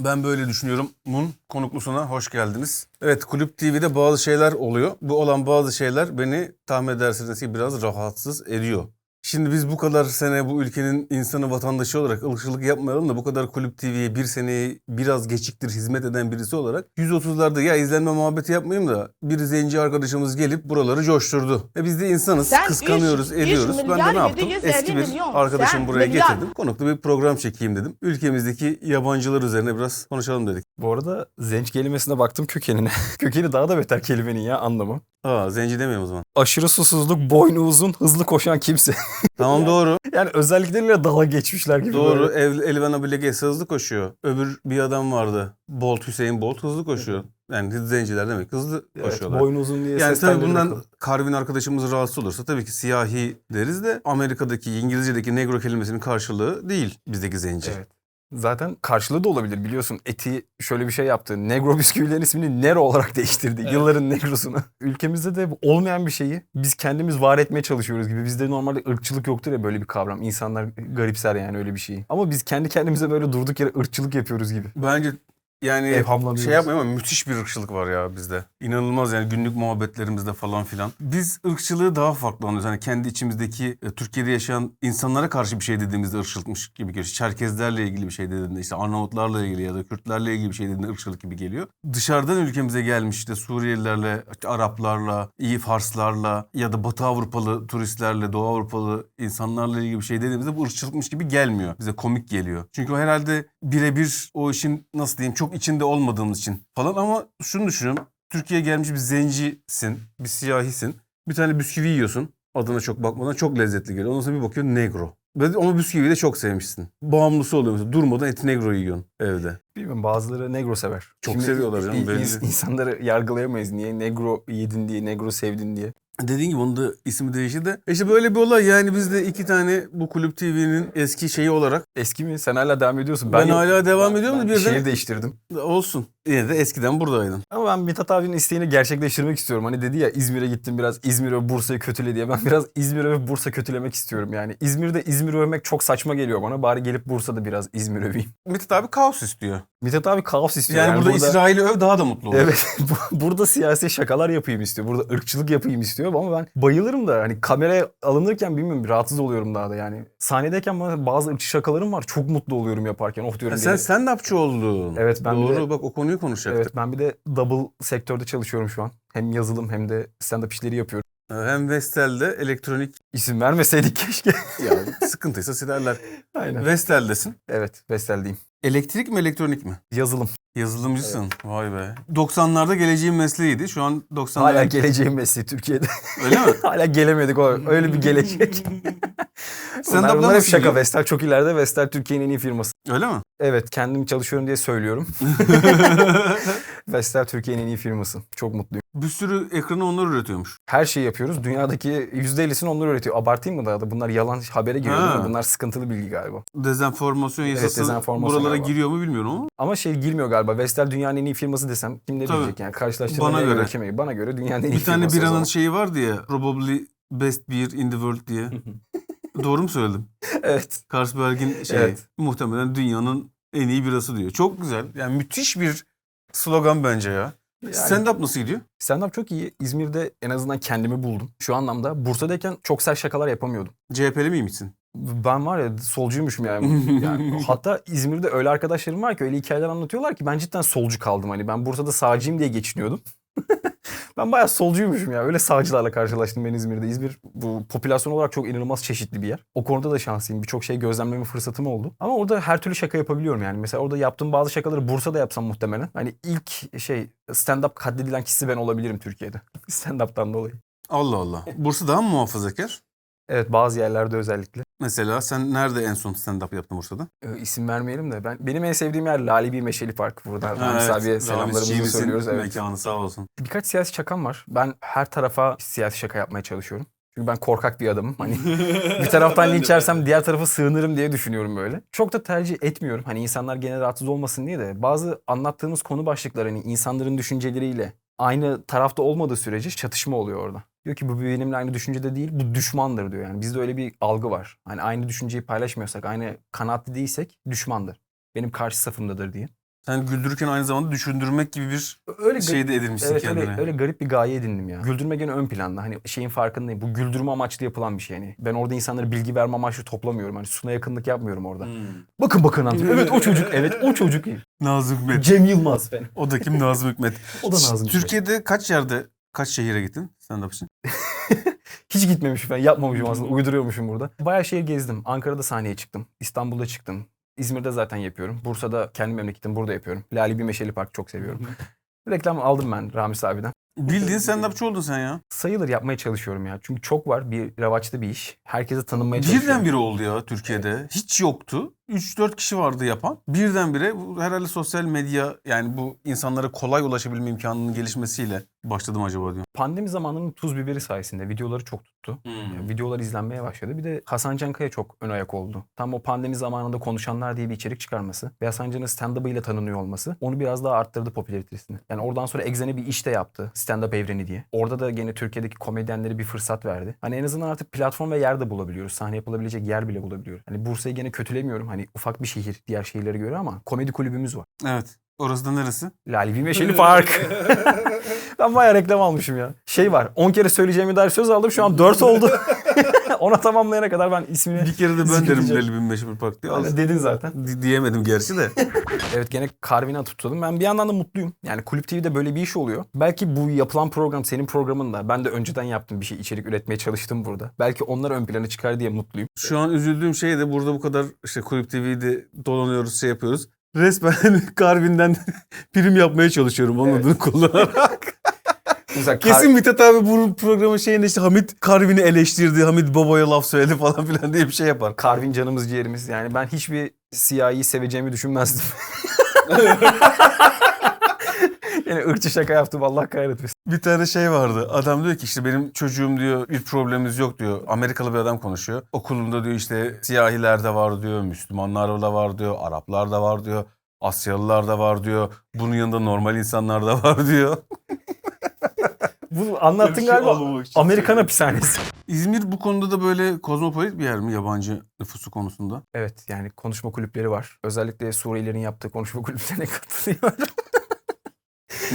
Ben böyle düşünüyorum. Mun konuklusuna hoş geldiniz. Evet Kulüp TV'de bazı şeyler oluyor. Bu olan bazı şeyler beni tahmin edersiniz ki biraz rahatsız ediyor. Şimdi biz bu kadar sene bu ülkenin insanı vatandaşı olarak ırkçılık yapmayalım da bu kadar Kulüp TV'ye bir seneyi biraz geçiktir hizmet eden birisi olarak 130'larda ya izlenme muhabbeti yapmayayım da bir zenci arkadaşımız gelip buraları coşturdu. E biz de insanız, Sen kıskanıyoruz, üç- üç ediyoruz. Ben de ne yaptım? 750 Eski bir milyon. arkadaşımı Sen buraya milyar. getirdim. Konuklu bir program çekeyim dedim. Ülkemizdeki yabancılar üzerine biraz konuşalım dedik. Bu arada zenç kelimesine baktım kökenine. Kökeni daha da beter kelimenin ya anlamı. Aa zenci demiyorum o zaman. Aşırı susuzluk, boynu uzun, hızlı koşan kimse. Tamam doğru. yani özellikleriyle dalga geçmişler gibi. Doğru. böyle. Ev, Elvan Abilegesi hızlı koşuyor. Öbür bir adam vardı. Bolt Hüseyin Bolt hızlı koşuyor. Yani zenciler demek hızlı Evet, koşuyorlar. boynu uzun diye Yani tabii bundan lazım. Carvin arkadaşımız rahatsız olursa tabii ki siyahi deriz de Amerika'daki İngilizce'deki negro kelimesinin karşılığı değil bizdeki zenci. Evet. Zaten karşılığı da olabilir biliyorsun. Eti şöyle bir şey yaptı. Negro bisküvilerin ismini Nero olarak değiştirdi. Yılların Negrosunu. Ülkemizde de bu olmayan bir şeyi biz kendimiz var etmeye çalışıyoruz gibi. Bizde normalde ırkçılık yoktur ya böyle bir kavram. İnsanlar garipser yani öyle bir şeyi. Ama biz kendi kendimize böyle durduk yere ırkçılık yapıyoruz gibi. Bence yani Evhamlanıyoruz. şey yapmayayım ama müthiş bir ırkçılık var ya bizde. İnanılmaz yani günlük muhabbetlerimizde falan filan. Biz ırkçılığı daha farklı anlıyoruz. Hani kendi içimizdeki e, Türkiye'de yaşayan insanlara karşı bir şey dediğimizde ırkçılıkmış gibi geliyor. Çerkezlerle ilgili bir şey dediğinde işte Arnavutlarla ilgili ya da Kürtlerle ilgili bir şey dediğinde ırkçılık gibi geliyor. Dışarıdan ülkemize gelmiş işte Suriyelilerle, Araplarla, iyi Farslarla ya da Batı Avrupalı turistlerle, Doğu Avrupalı insanlarla ilgili bir şey dediğimizde bu ırkçılıkmış gibi gelmiyor. Bize komik geliyor. Çünkü o herhalde birebir o işin nasıl diyeyim çok içinde olmadığımız için falan ama şunu düşünüyorum. Türkiye'ye gelmiş bir zencisin, bir siyahisin. Bir tane bisküvi yiyorsun. Adına çok bakmadan çok lezzetli geliyor. Ondan sonra bir bakıyorsun negro. Ve ama bisküviyi de çok sevmişsin. Bağımlısı oluyor mesela. Durmadan eti negro yiyorsun evde. Bilmiyorum bazıları negro sever. Çok seviyorlar canım, belli. ins- insanları yargılayamayız. Niye negro yedin diye, negro sevdin diye. Dediğin gibi onun da ismi değişti de. İşte böyle bir olay yani biz de iki tane bu Kulüp TV'nin eski şeyi olarak Eski mi? Sen hala devam ediyorsun. Ben hala devam ediyorum da ben bir de- şehir değiştirdim. olsun. Yine de eskiden buradaydın. Ama ben Mithat abinin isteğini gerçekleştirmek istiyorum. Hani dedi ya İzmir'e gittim biraz İzmir ve Bursa'yı kötüle diye. Ben biraz İzmir ve Bursa kötülemek istiyorum yani. İzmir'de İzmir övmek çok saçma geliyor bana. Bari gelip Bursa'da biraz İzmir öveyim. Mithat abi kaos istiyor. Mithat abi kaos istiyor. Yani, burada, İsrail'i öv daha da mutlu olur. Evet. bu- burada siyasi şakalar yapayım istiyor. Burada ırkçılık yapayım istiyor ama ben bayılırım da hani kameraya alınırken bilmiyorum rahatsız oluyorum daha da yani. Sahnedeyken bana bazı ırkçı şakalarım var. Çok mutlu oluyorum yaparken. Oh diyorum. Ya sen sen napçı oldun. Evet, ben Doğru de- bak o konuyu konuşacaktık. Evet ben bir de double sektörde çalışıyorum şu an. Hem yazılım hem de stand-up işleri yapıyorum. Hem Vestel'de elektronik İsim vermeseydik keşke. ya sıkıntıysa silerler. Aynen. Vestel'desin. Evet Vestel'deyim. Elektrik mi elektronik mi? Yazılım. Yazılımcısın. Vay be. 90'larda geleceğin mesleğiydi. Şu an 90'lar. Hala geleceğin mesleği Türkiye'de. Öyle mi? Hala gelemedik o öyle bir gelecek. Sen bunlar, de bunlar hep şaka. gidiyor? Vestel çok ileride. Vestel Türkiye'nin en iyi firması. Öyle mi? Evet kendim çalışıyorum diye söylüyorum. Vestel Türkiye'nin en iyi firması. Çok mutluyum. Bir sürü ekranı onlar üretiyormuş. Her şeyi yapıyoruz. Dünyadaki %50'sini onlar üretiyor. Abartayım mı daha da? Bunlar yalan habere giriyor değil mi? Ha. Bunlar sıkıntılı bilgi galiba. Dezenformasyon yasası dezenformasyon buralara galiba. giriyor mu bilmiyorum ama. Ama şey girmiyor galiba. Vestel dünyanın en iyi firması desem kim ne Tabii. diyecek yani? Karşılaştırmaya Bana göre. ölçemeyi. Bana göre dünyanın en iyi Bir tane firması o biranın zaman. şeyi vardı ya. Probably best beer in the world diye. Doğru mu söyledim? evet. Carlsberg'in şey Evet. muhtemelen dünyanın en iyi birası diyor. Çok güzel. Yani müthiş bir slogan bence ya. Yani- Stand-up nasıl gidiyor? Stand-up çok iyi. İzmir'de en azından kendimi buldum. Şu anlamda Bursa'dayken çok sert şakalar yapamıyordum. CHP'li miymişsin? Ben var ya solcuymuşum yani. yani hatta İzmir'de öyle arkadaşlarım var ki öyle hikayeler anlatıyorlar ki ben cidden solcu kaldım. Hani ben Bursa'da sağcıyım diye geçiniyordum. ben bayağı solcuymuşum ya. Öyle sağcılarla karşılaştım ben İzmir'de. İzmir bu popülasyon olarak çok inanılmaz çeşitli bir yer. O konuda da şanslıyım. Birçok şey gözlemleme fırsatım oldu. Ama orada her türlü şaka yapabiliyorum yani. Mesela orada yaptığım bazı şakaları Bursa'da yapsam muhtemelen. Hani ilk şey stand-up katledilen kişi ben olabilirim Türkiye'de. Stand-up'tan dolayı. Allah Allah. Bursa daha mı muhafazakar? Evet bazı yerlerde özellikle. Mesela sen nerede en son stand-up yaptın Bursa'da? Ee, isim vermeyelim de ben benim en sevdiğim yer Lalibi Meşeli Park. Buradan Ha, Ramiz evet. abiye Ramiz selamlarımızı Çiğmis'in söylüyoruz. Evet. Mekanı sağ olsun. Birkaç siyasi şakam var. Ben her tarafa siyasi şaka yapmaya çalışıyorum. Çünkü ben korkak bir adamım. Hani bir taraftan linç yersem diğer tarafa sığınırım diye düşünüyorum böyle. Çok da tercih etmiyorum. Hani insanlar gene rahatsız olmasın diye de bazı anlattığımız konu başlıkları hani insanların düşünceleriyle aynı tarafta olmadığı sürece çatışma oluyor orada. Diyor ki bu benimle aynı düşüncede değil, bu düşmandır diyor yani. Bizde öyle bir algı var. Hani aynı düşünceyi paylaşmıyorsak, aynı kanaatli değilsek düşmandır. Benim karşı safımdadır diye. Sen güldürürken aynı zamanda düşündürmek gibi bir Öyle şey de edinmişsin Evet kendine. öyle, öyle garip bir gaye edindim ya. Güldürme gene ön planda. Hani şeyin farkındayım. Bu güldürme amaçlı yapılan bir şey. Yani ben orada insanları bilgi verme amaçlı toplamıyorum. Hani Suna yakınlık yapmıyorum orada. Hmm. Bakın bakın anlatıyor. Evet o çocuk. Evet o çocuk. Nazım Hikmet. Cem Yılmaz falan. O da kim? Nazım Hikmet. O da Nazım Hikmet. Türkiye'de kaç yerde, kaç şehire gittin stand-up için? Hiç gitmemişim ben. Yapmamışım aslında. Uyduruyormuşum burada. Bayağı şehir gezdim. Ankara'da sahneye çıktım. İstanbul'da çıktım. İzmir'de zaten yapıyorum. Bursa'da kendi memleketim burada yapıyorum. Lali Bir Meşeli Park çok seviyorum. Reklam aldım ben Ramiz abiden. Bildiğin stand-upçı oldun sen ya. Sayılır yapmaya çalışıyorum ya. Çünkü çok var. Bir revaçta bir iş. Herkese tanınmaya çalışıyorum. Birdenbire oldu ya Türkiye'de. Hiç yoktu. 3-4 kişi vardı yapan. Birdenbire herhalde sosyal medya yani bu insanlara kolay ulaşabilme imkanının gelişmesiyle başladım acaba diyorum. Pandemi zamanının tuz biberi sayesinde videoları çok tuttu. Yani videolar izlenmeye başladı. Bir de Hasan Cankaya çok ön ayak oldu. Tam o pandemi zamanında konuşanlar diye bir içerik çıkarması ve Hasan Can'ın stand-up'ı ile tanınıyor olması onu biraz daha arttırdı popülaritesini. Yani oradan sonra Exen'e bir iş de yaptı. Stand-up evreni diye. Orada da gene Türkiye'deki komedyenlere bir fırsat verdi. Hani en azından artık platform ve yer de bulabiliyoruz. Sahne yapılabilecek yer bile bulabiliyoruz. Hani Bursa'yı gene kötülemiyorum. Hani ufak bir şehir diğer şehirlere göre ama komedi kulübümüz var. Evet. Orası da neresi? Lali bir meşeli fark. ben bayağı reklam almışım ya. Şey var 10 kere söyleyeceğimi dair söz aldım şu an 4 oldu. Ona tamamlayana kadar ben ismini Bir kere de ben derim Zikredeceğim. Bin Meşhur Park diye. Aynen, dedin zaten. Di- diyemedim gerçi de. Evet gene Carvin'a tutuldım. Ben bir yandan da mutluyum. Yani Kulüp TV'de böyle bir iş oluyor. Belki bu yapılan program senin programın da. Ben de önceden yaptım bir şey içerik üretmeye çalıştım burada. Belki onlar ön plana çıkar diye mutluyum. Şu an üzüldüğüm şey de burada bu kadar işte Kulüp TV'de dolanıyoruz şey yapıyoruz. Resmen Carvin'den prim yapmaya çalışıyorum onun Evet. adını kullanarak. Mesela Kar- Kesin Mithat abi bu programın şeyinde işte Hamit Carvin'i eleştirdi, Hamit babaya laf söyledi falan filan diye bir şey yapar. Carvin canımız ciğerimiz. Yani ben hiçbir siyahi seveceğimi düşünmezdim. yani ırkçı şaka yaptım Allah kahretmesin. Bir tane şey vardı. Adam diyor ki işte benim çocuğum diyor bir problemimiz yok diyor. Amerikalı bir adam konuşuyor. Okulunda diyor işte siyahiler de var diyor. Müslümanlar da var diyor. Araplar da var diyor. Asyalılar da var diyor. Bunun yanında normal insanlar da var diyor. Bu anlattın şey galiba Amerikan hapishanesi. İzmir bu konuda da böyle kozmopolit bir yer mi yabancı nüfusu konusunda? Evet yani konuşma kulüpleri var. Özellikle Suriyelilerin yaptığı konuşma kulüplerine katılıyorum.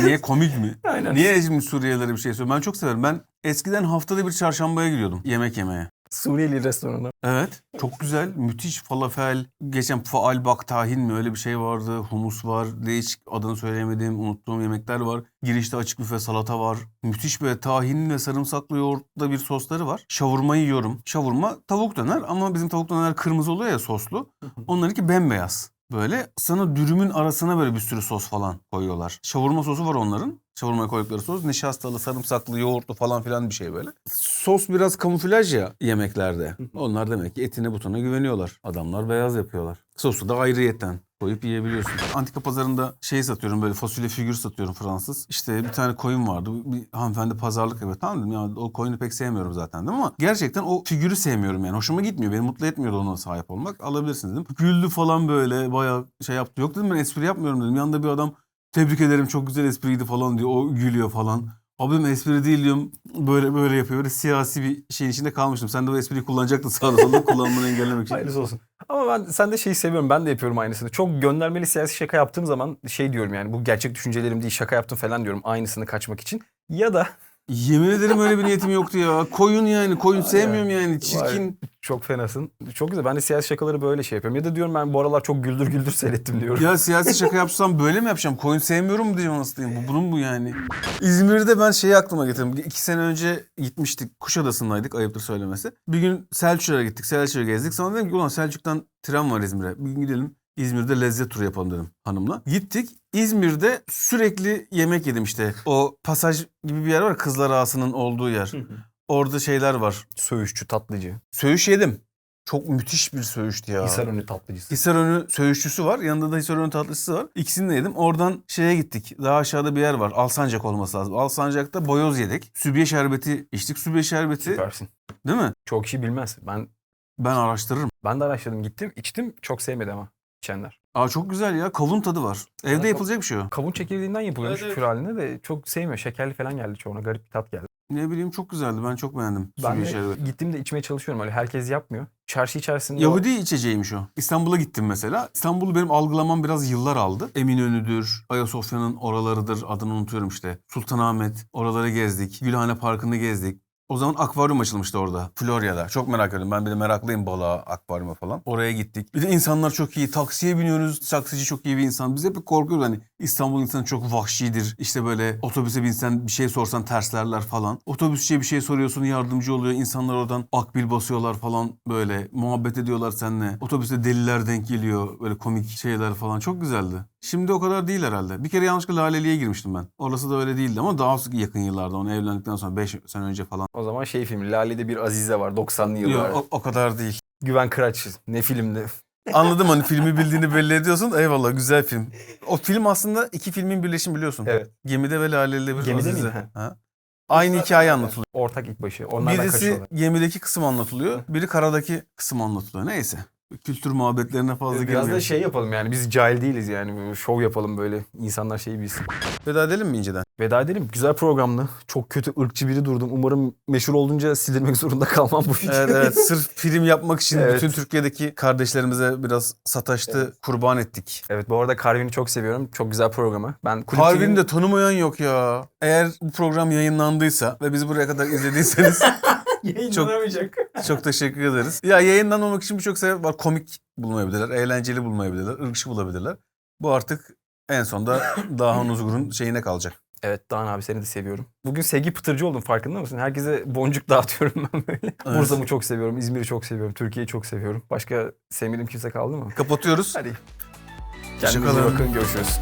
Niye komik mi? Aynen. Niye şimdi Suriyelilere bir şey söylüyor? Ben çok severim. Ben eskiden haftada bir çarşambaya gidiyordum yemek yemeye. Suriyeli restoranı. Evet. Çok güzel. Müthiş falafel. Geçen faal bak tahin mi öyle bir şey vardı. Humus var. Değişik adını söyleyemediğim, unuttuğum yemekler var. Girişte açık büfe salata var. Müthiş böyle tahin ve sarımsaklı yoğurtla bir sosları var. Şavurma yiyorum. Şavurma tavuk döner ama bizim tavuk döner kırmızı oluyor ya soslu. Onlarınki bembeyaz. Böyle sana dürümün arasına böyle bir sürü sos falan koyuyorlar. Şavurma sosu var onların. Şavurmaya koydukları sos. Nişastalı, sarımsaklı, yoğurtlu falan filan bir şey böyle. Sos biraz kamuflaj ya yemeklerde. Onlar demek ki etine butuna güveniyorlar. Adamlar beyaz yapıyorlar. Sosu da ayrıyetten koyup yiyebiliyorsun. Antika pazarında şey satıyorum böyle fasulye figür satıyorum Fransız. İşte bir tane koyun vardı. Bir hanımefendi pazarlık yapıyor. Tamam dedim ya o koyunu pek sevmiyorum zaten dedim ama gerçekten o figürü sevmiyorum yani. Hoşuma gitmiyor. Beni mutlu etmiyordu ona sahip olmak. Alabilirsiniz dedim. Güldü falan böyle bayağı şey yaptı. Yok dedim ben espri yapmıyorum dedim. Yanında bir adam tebrik ederim çok güzel espriydi falan diyor. O gülüyor falan. Abi dedim, espri değil diyorum. Böyle böyle yapıyor. Böyle siyasi bir şeyin içinde kalmıştım. Sen de o espriyi kullanacaktın sağda solda kullanmanı engellemek için. Hayırlısı olsun. Ama ben sen de şeyi seviyorum. Ben de yapıyorum aynısını. Çok göndermeli siyasi şaka yaptığım zaman şey diyorum yani bu gerçek düşüncelerim değil şaka yaptım falan diyorum aynısını kaçmak için. Ya da Yemin ederim öyle bir niyetim yoktu ya. Koyun yani. Koyun sevmiyorum yani. Çirkin. çok fenasın. Çok güzel. Ben de siyasi şakaları böyle şey yapıyorum. Ya da diyorum ben bu aralar çok güldür güldür seyrettim diyorum. Ya siyasi şaka yapsam böyle mi yapacağım? Koyun sevmiyorum mu diyeceğim nasıl diyeyim? Bu, bunun bu yani. İzmir'de ben şeyi aklıma getirdim. İki sene önce gitmiştik. Kuşadası'ndaydık ayıptır söylemesi. Bir gün Selçuk'a gittik. Selçuk'a gezdik. Sonra dedim ki ulan Selçuk'tan tren var İzmir'e. Bir gün gidelim. İzmir'de lezzet turu yapalım dedim hanımla. Gittik. İzmir'de sürekli yemek yedim işte. O pasaj gibi bir yer var. Kızlar Ağası'nın olduğu yer. Orada şeyler var. Söğüşçü tatlıcı. Söğüş yedim. Çok müthiş bir söğüştü ya. Hisarönü tatlıcısı. Hisarönü söğüşçüsü var. Yanında da Hisarönü tatlısı var. İkisini de yedim. Oradan şeye gittik. Daha aşağıda bir yer var. Alsancak olması lazım. Alsancak'ta boyoz yedik. Sübiye şerbeti içtik. Sübiye şerbeti Süpersin. değil mi? Çok kişi bilmez. Ben Ben araştırırım. ben de araştırdım gittim. içtim. Çok sevmedi ama içenler. Aa çok güzel ya. Kavun tadı var. Evde Evet, yapılacak bir şey o. Kavun çekirdeğinden yapılıyormuş Evet, evet. kür halinde de çok sevmiyor. Şekerli falan geldi çoğuna. Garip bir tat geldi. Ne bileyim çok güzeldi. Ben çok beğendim. Ben Suriye de gittiğimde içmeye çalışıyorum. Öyle herkes yapmıyor. Çarşı içerisinde o- Yahudi içeceğiymiş o. İstanbul'a gittim mesela. İstanbul'u benim algılamam biraz yıllar aldı. Eminönü'dür, Ayasofya'nın oralarıdır. Adını unutuyorum işte. Sultanahmet. Oraları gezdik. Gülhane Parkı'nı gezdik. O zaman akvaryum açılmıştı orada. Florya'da. Çok merak ediyorum. Ben bir de meraklıyım balığa, akvaryuma falan. Oraya gittik. Bir de insanlar çok iyi. Taksiye biniyoruz. Taksici çok iyi bir insan. Biz hep korkuyoruz hani İstanbul insanı çok vahşidir. İşte böyle otobüse binsen bir şey sorsan terslerler falan. Otobüsçüye bir şey soruyorsun yardımcı oluyor. İnsanlar oradan akbil basıyorlar falan böyle. Muhabbet ediyorlar seninle. Otobüste deliler denk geliyor. Böyle komik şeyler falan. Çok güzeldi. Şimdi o kadar değil herhalde. Bir kere yanlışlıkla Laleli'ye girmiştim ben. Orası da öyle değildi ama daha yakın yıllarda. Onu evlendikten sonra 5 sene önce falan. O zaman şey film Lale'de bir Azize var 90'lı yıllar. Yok, o, o kadar değil. Güven Kıraç ne filmdi? Anladım hani filmi bildiğini belli ediyorsun. Eyvallah güzel film. O film aslında iki filmin birleşimi biliyorsun. Evet. Gemide ve Laleli'de bir Gemide Azize. miydi? Ha? Aynı hikaye anlatılıyor. Ortak ilk başı. Onlardan Birisi kaçıyorlar. gemideki kısım anlatılıyor. Biri karadaki kısım anlatılıyor. Neyse. Kültür muhabbetlerine fazla Biraz da girmeyelim. şey yapalım yani biz cahil değiliz yani. Böyle Şov yapalım böyle insanlar şeyi bilsin. Veda edelim mi inceden? Veda edelim. Güzel programdı. Çok kötü ırkçı biri durdum. Umarım meşhur olunca sildirmek zorunda kalmam bu videoyu. Evet evet sırf film yapmak için Evet. bütün Türkiye'deki kardeşlerimize biraz sataştı, kurban ettik. Evet bu arada Carvin'i çok seviyorum. Çok güzel programı. Ben Kulüp Harbi'ni TV'nin de tanımayan yok ya. Eğer bu program yayınlandıysa ve bizi buraya kadar izlediyseniz yayınlanamayacak. çok teşekkür ederiz. Ya yayınlanmamak için birçok sebep var. Komik bulmayabilirler, eğlenceli bulmayabilirler, ırkçı bulabilirler. Bu artık en sonda Dahan Uzgur'un şeyine kalacak. Evet Dağın abi seni de seviyorum. Bugün sevgi pıtırcı oldum farkında mısın? Herkese boncuk dağıtıyorum ben böyle. Evet. Bursa'mı çok seviyorum, İzmir'i çok seviyorum, Türkiye'yi çok seviyorum. Başka sevmediğim kimse kaldı mı? Kapatıyoruz. Hadi. Kendinize bakın, görüşürüz.